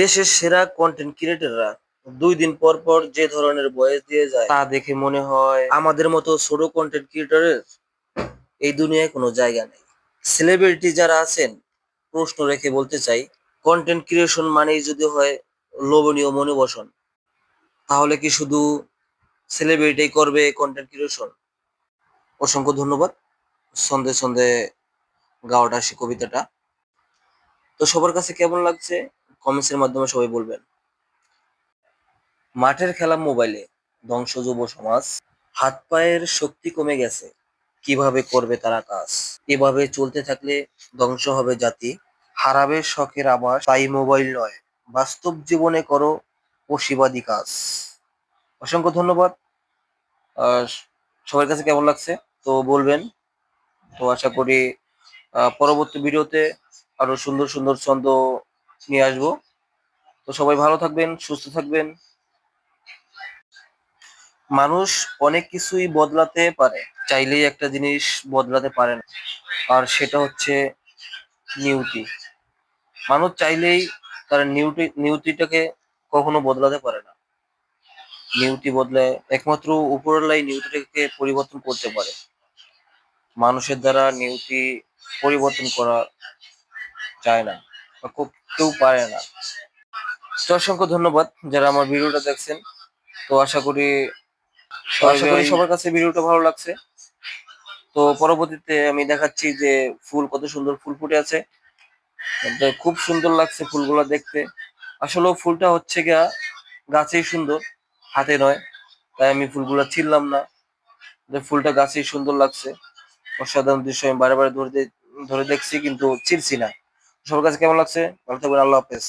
দেশের সেরা কন্টেন্ট ক্রিয়েটররা দুই দিন পর পর যে ধরনের বয়স দিয়ে যায়, তা দেখে মনে হয় আমাদের মতো ছোট কন্টেন্ট ক্রিয়েটরের এই দুনিয়ায় কোনো জায়গা নেই। সেলিব্রিটি যারা আছেন, প্রশ্ন রেখে বলতে চাই কন্টেন্ট ক্রিয়েশন মানেই যদি হয় লোভনীয় মনোবসন, তাহলে কি শুধু সেলিব্রিটি করবে কন্টেন্ট ক্রিয়েশন অসংখ্য ধন্যবাদ। সন্ধে সন্ধে গাওয়াটা সে কবিতাটা। তো সবার কাছে কেমন লাগছে? কমেন্টসের মাধ্যমে সবাই বলবেন। মাঠের খেলা মোবাইলে ধ্বংস যুব সমাজ, হাত পায়ের শক্তি কমে গেছে। কীভাবে করবে তারা কাজ? এভাবে চলতে থাকলে ধ্বংস হবে জাতি। হারাবে শখের আবাস। তাই মোবাইল নয়, বাস্তব জীবনে করো পশিবাদী কাজ। অসংখ্য ধন্যবাদ। সবার কাছে কেমন লাগছে? তো বলবেন। তো আশা করি পরবর্তী ভিডিওতে আরও সুন্দর সুন্দর ছন্দ নিয়ে আসব। তো সবাই ভালো থাকবেন, সুস্থ থাকবেন। মানুষ অনেক কিছুই বদলাতে পারে, চাইলেই একটা জিনিস বদলাতে পারে না। আর সেটা হচ্ছে নিয়তি মানুষ চাইলেই তার নিউটি নিয়তিটাকে কখনো বদলাতে পারে না। নিয়তি বদলায় একমাত্র উপরলাই নিয়তিটাকে পরিবর্তন করতে পারে। মানুষের দ্বারা নিয়তি পরিবর্তন করা যায় না। বা কো- কেউ পারে না। তো অসংখ্য ধন্যবাদ যারা আমার ভিডিওটা দেখছেন। তো আশা করি আশা করি সবার কাছে ভিডিওটা ভালো লাগছে। তো পরবর্তীতে আমি দেখাচ্ছি যে ফুল কত সুন্দর ফুল ফুটে আছে। খুব সুন্দর লাগছে ফুলগুলো দেখতে। আসলে ফুলটা হচ্ছে গিয়া গাছেই সুন্দর হাতে নয়। তাই আমি ফুলগুলা ছিললাম না। যে ফুলটা গাছেই সুন্দর লাগছে। অসাধারণ দৃশ্য আমি বারে বারে ধরে ধরে দেখছি কিন্তু ছিলছি না। সবার কাছে কেমন লাগছে? ভালো থাকবেন আল্লাহ হাফেজ।